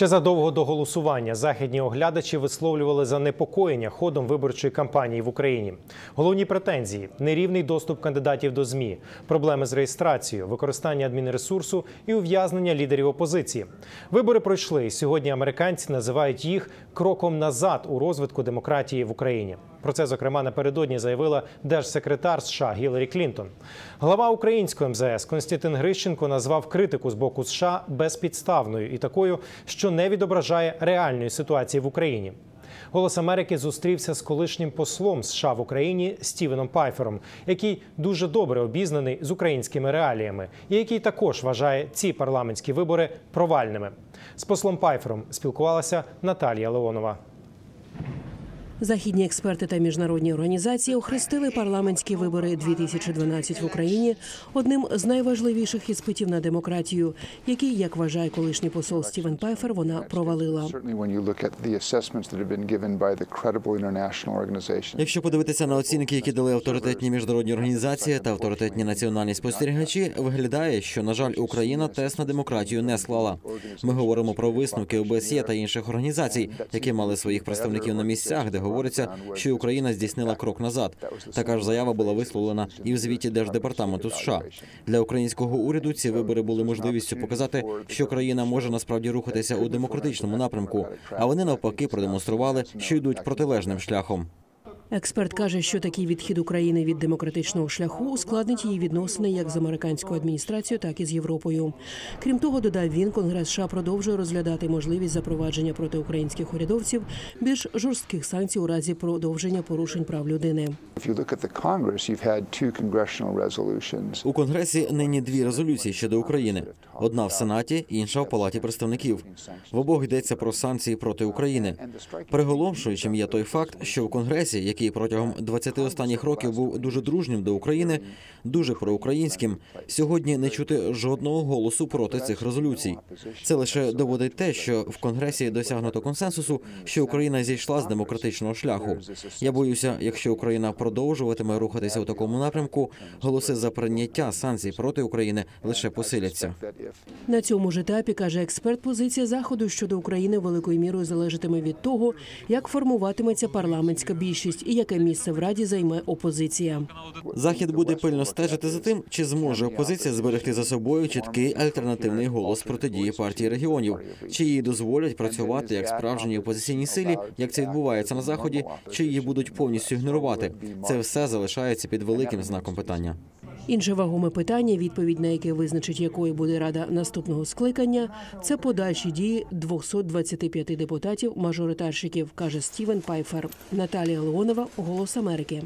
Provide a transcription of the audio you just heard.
Ще задовго до голосування західні оглядачі висловлювали занепокоєння ходом виборчої кампанії в Україні. Головні претензії нерівний доступ кандидатів до змі, проблеми з реєстрацією, використання адмінресурсу і ув'язнення лідерів опозиції. Вибори пройшли, і сьогодні американці називають їх кроком назад у розвитку демократії в Україні. Про це зокрема напередодні заявила держсекретар США Гіларі Клінтон. Глава української МЗС Константин Грищенко назвав критику з боку США безпідставною і такою, що не відображає реальної ситуації в Україні. Голос Америки зустрівся з колишнім послом США в Україні Стівеном Пайфером, який дуже добре обізнаний з українськими реаліями, і який також вважає ці парламентські вибори провальними. З послом Пайфером спілкувалася Наталія Леонова. Західні експерти та міжнародні організації охрестили парламентські вибори 2012 в Україні одним з найважливіших іспитів на демократію, який, як вважає колишній посол Стівен Пайфер, вона провалила. Якщо подивитися на оцінки, які дали авторитетні міжнародні організації та авторитетні національні спостерігачі, виглядає, що на жаль, Україна тест на демократію не склала. Ми говоримо про висновки ОБСЄ та інших організацій, які мали своїх представників на місцях, де говориться, що Україна здійснила крок назад. Така ж заява була висловлена і в звіті Держдепартаменту США. Для українського уряду ці вибори були можливістю показати, що країна може насправді рухатися у демократичному напрямку, а вони навпаки продемонстрували, що йдуть протилежним шляхом. Експерт каже, що такий відхід України від демократичного шляху ускладнить її відносини як з американською адміністрацією, так і з Європою. Крім того, додав він, Конгрес США продовжує розглядати можливість запровадження проти українських урядовців більш жорстких санкцій у разі продовження порушень прав людини. У конгресі нині дві резолюції щодо України: одна в сенаті, інша в палаті представників. В обох йдеться про санкції проти України. Приголомшуючим є той факт, що в конгресі, який протягом 20 останніх років був дуже дружнім до України, дуже проукраїнським, сьогодні не чути жодного голосу проти цих резолюцій. Це лише доводить те, що в конгресі досягнуто консенсусу, що Україна зійшла з демократичного шляху. Я боюся, якщо Україна продовжуватиме рухатися у такому напрямку, голоси за прийняття санкцій проти України лише посиляться. На цьому ж етапі каже експерт, позиція заходу щодо України великою мірою залежатиме від того, як формуватиметься парламентська більшість і яке місце в раді займе опозиція. Захід буде пильно стежити за тим, чи зможе опозиція зберегти за собою чіткий альтернативний голос протидії партії регіонів, чи їй дозволять працювати як справжній опозиційній силі, як це відбувається на заході, чи її будуть повністю ігнорувати. Це все залишається під великим знаком питання. Інше вагоме питання, відповідь на яке визначить, якою буде рада наступного скликання, це подальші дії 225 депутатів мажоритарщиків, каже Стівен Пайфер. Наталія Леонова, Голос Америки.